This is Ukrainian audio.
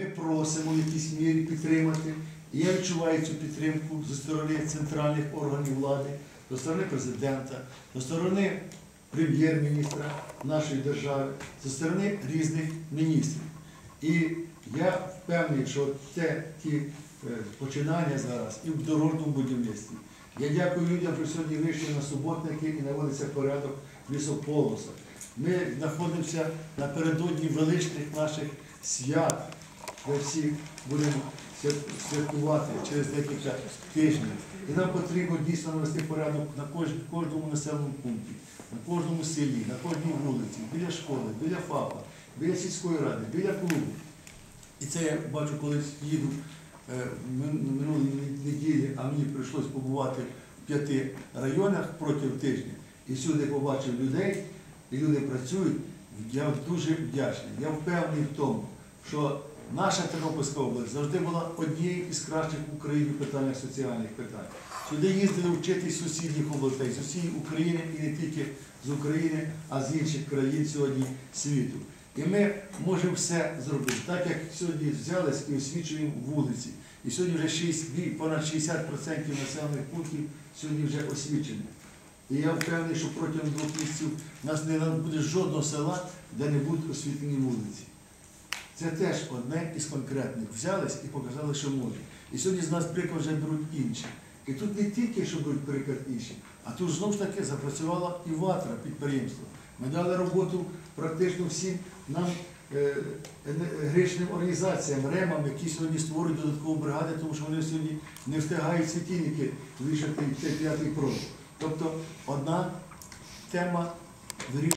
Ми просимо в якійсь мірі підтримати. Я відчуваю цю підтримку зі сторони центральних органів влади, зі сторони президента, зі сторони прем'єр-міністра нашої держави, зі сторони різних міністрів. І я впевнений, що це ті е, починання зараз і в дорожньому будівництві. Я дякую людям, що сьогодні вийшли на суботники і наводиться порядок в лісополосах. Ми знаходимося напередодні величних наших свят. Ми всі будемо святкувати через декілька тижнів. І нам потрібно дійсно навести порядок на кожному населеному пункті, на кожному селі, на кожній вулиці, біля школи, біля ФАПа, біля сільської ради, біля клубу. І це я бачу, коли їду е, мин- минулої неділі, а мені прийшлось побувати в п'яти районах протягом тижня. І всюди побачив людей, і люди працюють. Я дуже вдячний. Я впевнений в тому, що наша Тернопільська область завжди була однією із кращих в Україні в питаннях соціальних питань. Сюди їздили вчитись з сусідніх областей, з усієї України і не тільки з України, а з інших країн сьогодні світу. І ми можемо все зробити, так як сьогодні взялись і освічуємо вулиці. І сьогодні вже 6, понад 60% населених пунктів сьогодні вже освічені. І я впевнений, що протягом двох місяців у нас не буде жодного села, де не будуть освітлені вулиці. Це теж одне із конкретних. Взялись і показали, що можуть. І сьогодні з нас приклад вже беруть інші. І тут не тільки, що беруть приклад інші, а тут знову ж таки запрацювала і ватра підприємство. Ми дали роботу практично всім нам е, організаціям, ремам, які сьогодні створюють додаткову бригаду, тому що вони сьогодні не встигають світильники цей п'ятий пророк. Тобто одна тема вирішує.